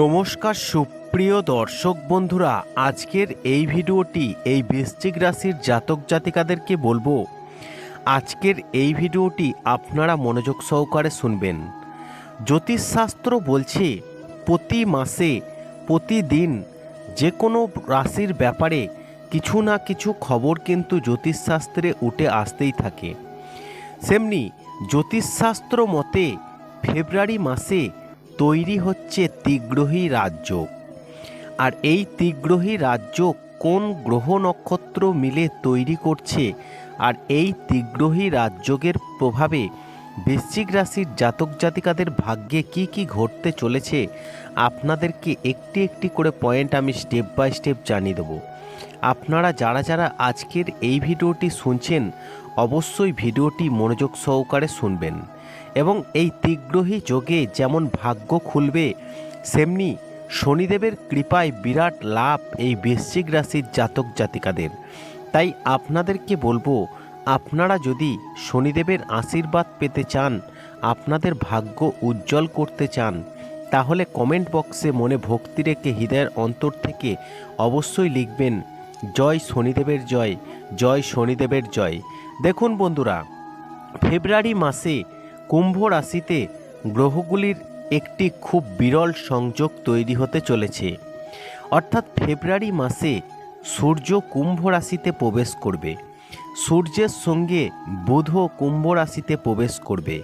নমস্কার সুপ্রিয় দর্শক বন্ধুরা, আজকের এই ভিডিওটি এই বৃশ্চিক রাশির জাতক জাতিকাদেরকে বলব। আজকের এই ভিডিওটি আপনারা মনোযোগ সহকারে শুনবেন। জ্যোতিষশাস্ত্র বলছে, প্রতি মাসে, প্রতিদিন যে কোনো রাশির ব্যাপারে কিছু না কিছু খবর কিন্তু জ্যোতিষশাস্ত্রে উঠে আসতেই থাকে। সেমনি জ্যোতিষশাস্ত্র মতে, ফেব্রুয়ারি মাসে তৈরি হচ্ছে তিগ্রহী রাজ্য। আর এই তিগ্রহী রাজ্য কোন গ্রহ নক্ষত্র মিলে তৈরি করছে? আর এই তিগ্রহী রাজ্যের প্রভাবে বৃশ্চিক রাশির জাতক জাতিকাদের ভাগ্যে কি কি ঘটতে চলেছে? আপনাদেরকে একটি একটি করে পয়েন্ট আমি স্টেপ বাই স্টেপ জানিয়ে দেবো। আপনারা যারা যারা আজকের এই ভিডিওটি শুনছেন, অবশ্যই ভিডিওটি মনোযোগ সহকারে শুনবেন। এবং এই তিগ্রহী যোগে যেমন ভাগ্য খুলবে, সেমনি শনিদেবের কৃপায় বিরাট লাভ এই বৃশ্চিক রাশির জাতক জাতিকাদের। তাই আপনাদেরকে বলব, আপনারা যদি শনিদেবের আশীর্বাদ পেতে চান, আপনাদের ভাগ্য উজ্জ্বল করতে চান, তাহলে কমেন্ট বক্সে মনে ভক্তি রেখে হৃদয়ের অন্তর থেকে অবশ্যই লিখবেন, জয় শনিদেবের জয় জয় শনিদেবের জয়। দেখুন বন্ধুরা, ফেব্রুয়ারি মাসে কুম্ভ রাশিতে গ্রহগুলির একটি খুব বিরল সংযোগ তৈরি হতে চলেছে। অর্থাৎ ফেব্রুয়ারি মাসে সূর্য কুম্ভ রাশিতে প্রবেশ করবে। সূর্যের সঙ্গে বুধও কুম্ভ রাশিতে প্রবেশ করবে।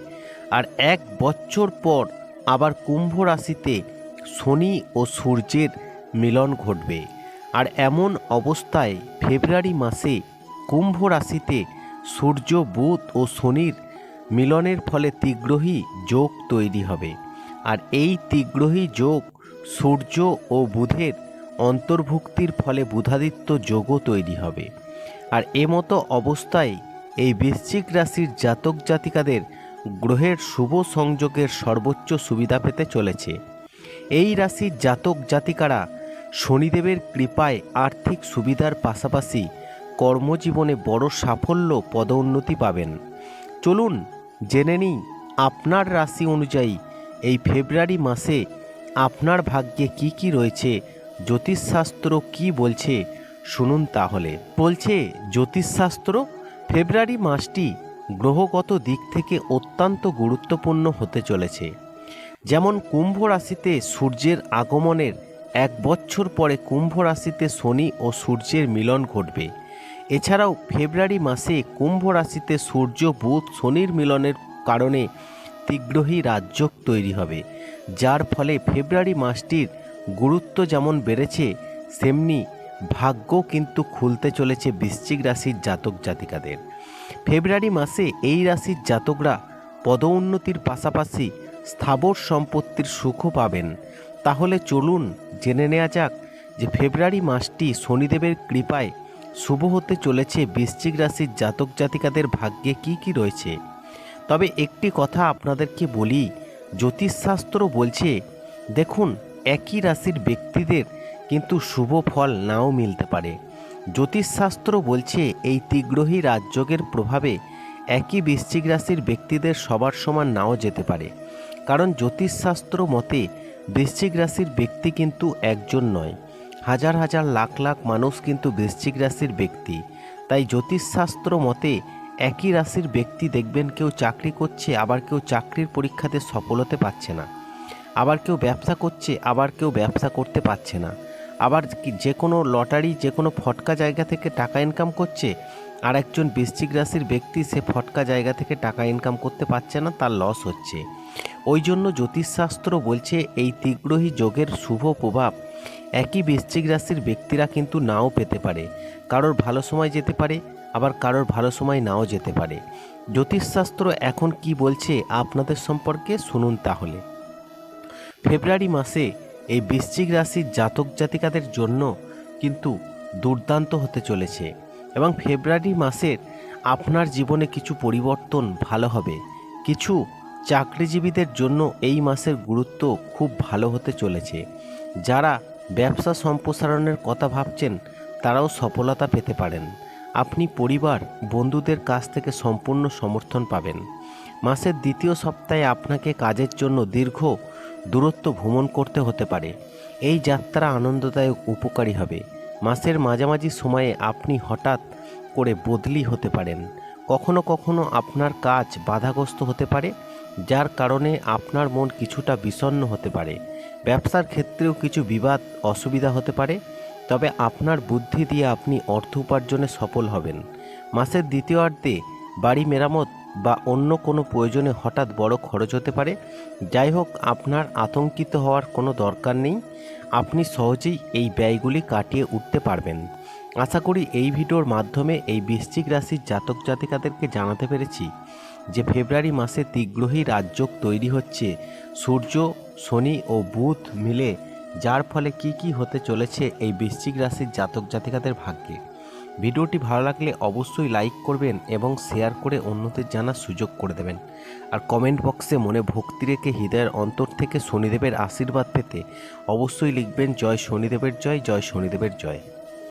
আর এক বছর পর আবার কুম্ভ রাশিতে শনি ও সূর্যের মিলন ঘটবে। আর এমন অবস্থায় ফেব্রুয়ারি মাসে কুম্ভ রাশিতে সূর্য, বুধ ও শনির মিলনের ফলে তিগ্রহী যোগ তৈরি হবে। আর এই তিগ্রহী যোগ সূর্য ও বুধের অন্তর্ভুক্তির ফলে বুধাদিত্য যোগও তৈরি হবে। আর এমতো অবস্থায় এই বৃশ্চিক রাশির জাতক জাতিকাদের গ্রহের শুভ সংযোগের সর্বোচ্চ সুবিধা পেতে চলেছে। এই রাশির জাতক জাতিকারা শনিদেবের কৃপায় আর্থিক সুবিধার পাশাপাশি কর্মজীবনে বড় সাফল্য, পদোন্নতি পাবেন। চলুন জেনে নিই, আপনার রাশি অনুযায়ী এই ফেব্রুয়ারি মাসে আপনার ভাগ্যে কি কি রয়েছে, জ্যোতিষশাস্ত্র কি বলছে, শুনুন তাহলে। বলছে, জ্যোতিষশাস্ত্র ফেব্রুয়ারি মাসটি গ্রহগত দিক থেকে অত্যন্ত গুরুত্বপূর্ণ হতে চলেছে। যেমন কুম্ভ রাশিতে সূর্যের আগমনের এক বছর পরে কুম্ভ রাশিতে শনি ও সূর্যের মিলন ঘটবে। এছাড়াও ফেব্রুয়ারি মাসে কুম্ভ রাশিতে সূর্য, বুধ, শনির মিলনের কারণে তিগ্রহী রাজযোগ তৈরি হবে, যার ফলে ফেব্রুয়ারি মাসটির গুরুত্ব যেমন বেড়েছে, তেমনি ভাগ্য কিন্তু খুলতে চলেছে বৃশ্চিক রাশির জাতক জাতিকাদের। ফেব্রুয়ারি মাসে এই রাশির জাতকরা পদোন্নতির পাশাপাশি স্থাবর সম্পত্তির সুখও পাবেন। তাহলে চলুন জেনে নেওয়া যাক যে ফেব্রুয়ারি মাসটি শনিদেবের কৃপায় শুভ হতে চলেছে বৃশ্চিক রাশির জাতক জাতিকাদের ভাগ্যে কি কি রয়েছে? তবে একটি কথা আপনাদেরকে বলি, জ্যোতিষশাস্ত্র বলছে, দেখুন, একই রাশির ব্যক্তিদের কিন্তু শুভ ফল নাও মিলতে পারে। জ্যোতিষশাস্ত্র বলছে, এই তিগ্রহী রাজযোগের প্রভাবে একই বৃশ্চিক রাশির ব্যক্তিদের সবার সমান নাও যেতে পারে। কারণ জ্যোতিষশাস্ত্র মতে, বৃশ্চিক রাশির ব্যক্তি কিন্তু একজন নয়। হাজার হাজার লাখ লাখ মানুষ কিন্তু বৃশ্চিক রাশির ব্যক্তি। তাই জ্যোতিষশাস্ত্র মতে একই রাশির ব্যক্তি দেখবেন কেউ চাকরি করছে, আবার কেউ চাকরির পরীক্ষাতে সফল হতে পারছে না। আবার কেউ ব্যবসা করছে, আবার কেউ ব্যবসা করতে পারছে না। আবার যে কোনো লটারি যে কোনো ফটকা জায়গা থেকে টাকা ইনকাম করছে, আর একজন বৃশ্চিক রাশির ব্যক্তি সে ফটকা জায়গা থেকে টাকা ইনকাম করতে পারছে না, তার লস হচ্ছে। ওই জন্য জ্যোতিষশাস্ত্র বলছে, এই তিগ্রহী যোগের শুভ প্রভাব একই বৃশ্চিক রাশির ব্যক্তিরা কিন্তু নাও পেতে পারে। কারোর ভালো সময় যেতে পারে, আবার কারোর ভালো সময় নাও যেতে পারে। জ্যোতিষশাস্ত্র এখন কি বলছে আপনাদের সম্পর্কে শুনুন তাহলে। ফেব্রুয়ারি মাসে এই বৃশ্চিক রাশির জাতক জাতিকাদের জন্য কিন্তু দুর্দান্ত হতে চলেছে এবং ফেব্রুয়ারি মাসের আপনার জীবনে কিছু পরিবর্তন ভালো হবে। কিছু চাকরিজীবীদের জন্য এই মাসের গুরুত্ব খুব ভালো হতে চলেছে। যারা ব্যবসা সম্প্রসারণের কথা ভাবছেন, তারাও সফলতা পেতে পারেন। আপনি পরিবার, বন্ধুদের কাছ থেকে সম্পূর্ণ সমর্থন পাবেন। মাসের দ্বিতীয় সপ্তাহে আপনাকে কাজের জন্য দীর্ঘ দূরত্ব ভ্রমণ করতে হতে পারে। এই যাত্রা আনন্দদায়ক উপকারী হবে। মাসের মাঝামাঝি সময়ে আপনি হঠাৎ করে বদলি হতে পারেন। কখনো কখনো আপনার কাজ বাধাগ্রস্ত হতে পারে। যার কারণে আপনার মন কিছুটা বিষণ্ণ হতে পারে। ব্যবসার ক্ষেত্রেও কিছু বিবাদ, অসুবিধা হতে পারে। তবে আপনার বুদ্ধি দিয়ে আপনি অর্থ উপার্জনে সফল হবেন। মাসের দ্বিতীয়ার্ধে বাড়ি মেরামত বা অন্য কোনো প্রয়োজনে হঠাৎ বড় খরচ হতে পারে। যাই হোক, আপনার আতঙ্কিত হওয়ার কোনো দরকার নেই। আপনি সহজেই এই ব্যয়গুলি কাটিয়ে উঠতে পারবেন। আশা করি এই ভিডিওর মাধ্যমে এই বৃশ্চিক রাশির জাতক জাতিকাদেরকে জানাতে পেরেছি যে ফেব্রুয়ারি মাসে তিগ্রহী রাজযোগ তৈরি হচ্ছে। সূর্য, শনি ও বুধ মিলে যার ফলে কি কি হতে চলেছে এই বৃশ্চিক রাশির জাতক জাতিকাদের ভাগ্যে। ভিডিওটি ভালো লাগলে অবশ্যই লাইক করবেন এবং শেয়ার করে অন্যদের জানার সুযোগ করে দেবেন। আর কমেন্ট বক্সে মনে ভক্তি রেখে হৃদয়ের অন্তর থেকে শনিদেবের আশীর্বাদ পেতে অবশ্যই লিখবেন জয় শনিদেবের জয় জয় শনিদেবের জয়।